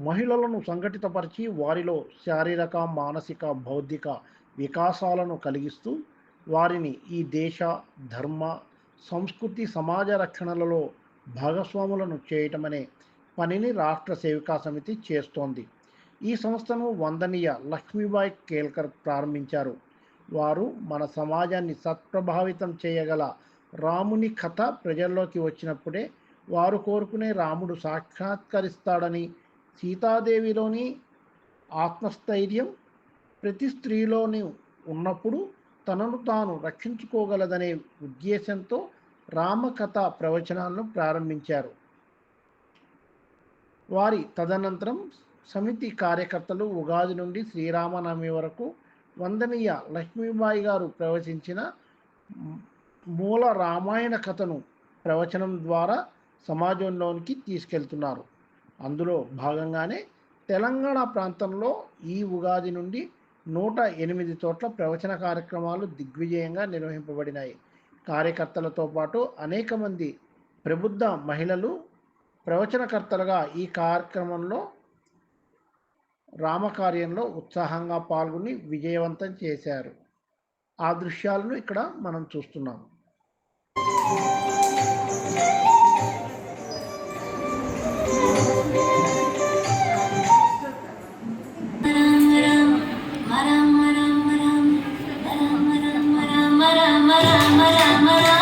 మహిళలను సంఘటితపరిచి వారిలో శారీరక మానసిక బౌద్ధిక వికాసాలను కలిగిస్తూ వారిని ఈ దేశ ధర్మ సంస్కృతి సమాజ రక్షణలలో భాగస్వాములను చేయటమనే పనిని రాష్ట్ర సేవికా సమితి చేస్తోంది. ఈ సంస్థను వందనీయ లక్ష్మీబాయి కేల్కర్ ప్రారంభించారు. వారు మన సమాజాన్ని సత్ప్రభావితం చేయగల రాముని కథ ప్రజల్లోకి వచ్చినప్పుడే వారు కోరుకునే రాముడు సాక్షాత్కరిస్తాడని సీతాదేవిలోని ఆత్మస్థైర్యం ప్రతి స్త్రీలోని ఉన్నప్పుడు తనను తాను రక్షించుకోగలదనే ఉద్దేశంతో రామకథ ప్రవచనాలను ప్రారంభించారు. వారి తదనంతరం సమితి కార్యకర్తలు ఉగాది నుండి శ్రీరామనవమి వరకు వందనీయ లక్ష్మీబాయి గారు ప్రవచించిన మూల రామాయణ కథను ప్రవచనం ద్వారా సమాజంలోనికి తీసుకెళ్తున్నారు. అందులో భాగంగానే తెలంగాణ ప్రాంతంలో ఈ ఉగాది నుండి నూట ఎనిమిది చోట్ల ప్రవచన కార్యక్రమాలు దిగ్విజయంగా నిర్వహింపబడినాయి. కార్యకర్తలతో పాటు అనేక మంది ప్రబుద్ధ మహిళలు ప్రవచనకర్తలుగా ఈ కార్యక్రమంలో రామకార్యంలో ఉత్సాహంగా పాల్గొని విజయవంతం చేశారు. ఆ దృశ్యాలను ఇక్కడ మనం చూస్తున్నాం. రామ రామ రామ రామ